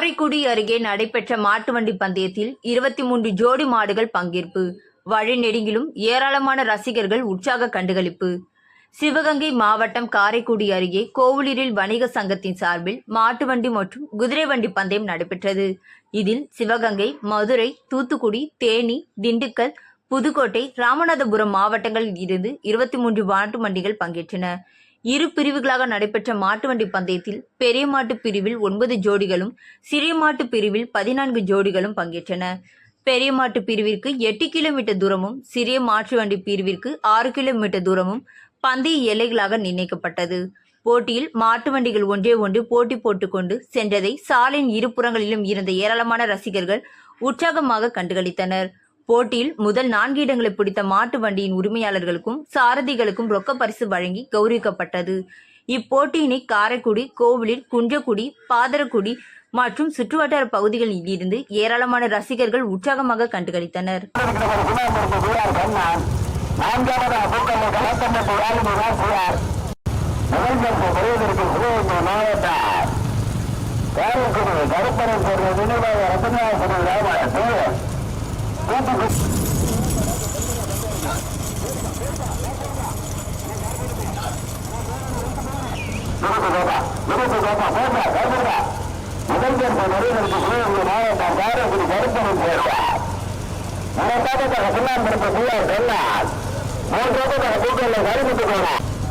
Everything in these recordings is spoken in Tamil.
காரைக்குடி அருகே நடைபெற்ற மாட்டு வண்டி பந்தயத்தில் இருபத்தி மூன்று ஜோடி மாடுகள் பங்கேற்பு. வழிநெடுங்கிலும் ஏராளமான ரசிகர்கள் உற்சாக கண்டுகளிப்பு. சிவகங்கை மாவட்டம் காரைக்குடி அருகே கோவிலூரில் வணிக சங்கத்தின் சார்பில் மாட்டு வண்டி மற்றும் குதிரை வண்டி பந்தயம் நடைபெற்றது. இதில் சிவகங்கை மதுரை தூத்துக்குடி தேனி திண்டுக்கல் புதுக்கோட்டை ராமநாதபுரம் மாவட்டங்களில் இருந்து இருபத்தி மூன்று மாட்டு வண்டிகள் பங்கேற்றன. இரு பிரிவுகளாக நடைபெற்ற மாட்டு வண்டி பந்தயத்தில் பெரிய மாட்டு பிரிவில் ஒன்பது ஜோடிகளும் சிறிய மாட்டு பிரிவில் பதினான்கு ஜோடிகளும் பங்கேற்றன. பெரிய மாட்டு பிரிவிற்கு எட்டு கிலோமீட்டர் தூரமும் சிறிய மாட்டு வண்டி பிரிவிற்கு ஆறு கிலோமீட்டர் தூரமும் பந்தய எல்லைகளாக நிர்ணயிக்கப்பட்டது. போட்டியில் மாட்டு வண்டிகள் ஒன்றே ஒன்று போட்டி போட்டுக்கொண்டு சென்றதை சாலையின் இருபுறங்களிலும் இருந்த ஏராளமான ரசிகர்கள் உற்சாகமாக கண்டுகளித்தனர். போட்டியில் முதல் நான்கு இடங்களை பிடித்த மாட்டு வண்டியின் உரிமையாளர்களுக்கும் சாரதிகளுக்கும் ரொக்க பரிசு வழங்கி கௌரவிக்கப்பட்டது. இப்போட்டியினை காரைக்குடி கோவிலில் குன்றக்குடி பாதரக்குடி மற்றும் சுற்றுவட்டார பகுதிகளில் இருந்து ஏராளமான ரசிகர்கள் உற்சாகமாக கண்டுகளித்தனர். இருக்கிறவர்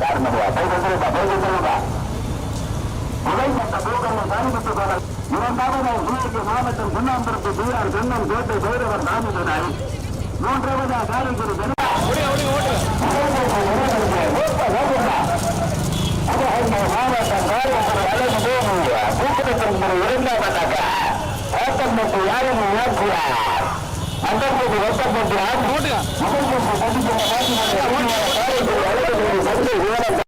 காரணமா போய் சொல்லுப்பா போய் சொல்லுப்பா முதல் மட்ட பூக்கல்ல கருமுத்து போனார் இரண்டாவதாக சிவகங்கை மாவட்டம் சுண்ணாம்பரத்து பிஆர் சொன்னம் கோட்டை பைரவர் ராமதுரை மூன்றாவதாக காரைக்குடி மாவட்டம் காரைக்குடி இரண்டாவதாக ஓட்டம்பட்டு யாரும் ஆட்சியார் மண்டபத்துக்கு ஒட்டப்பட்டு ஆட்சி முதல்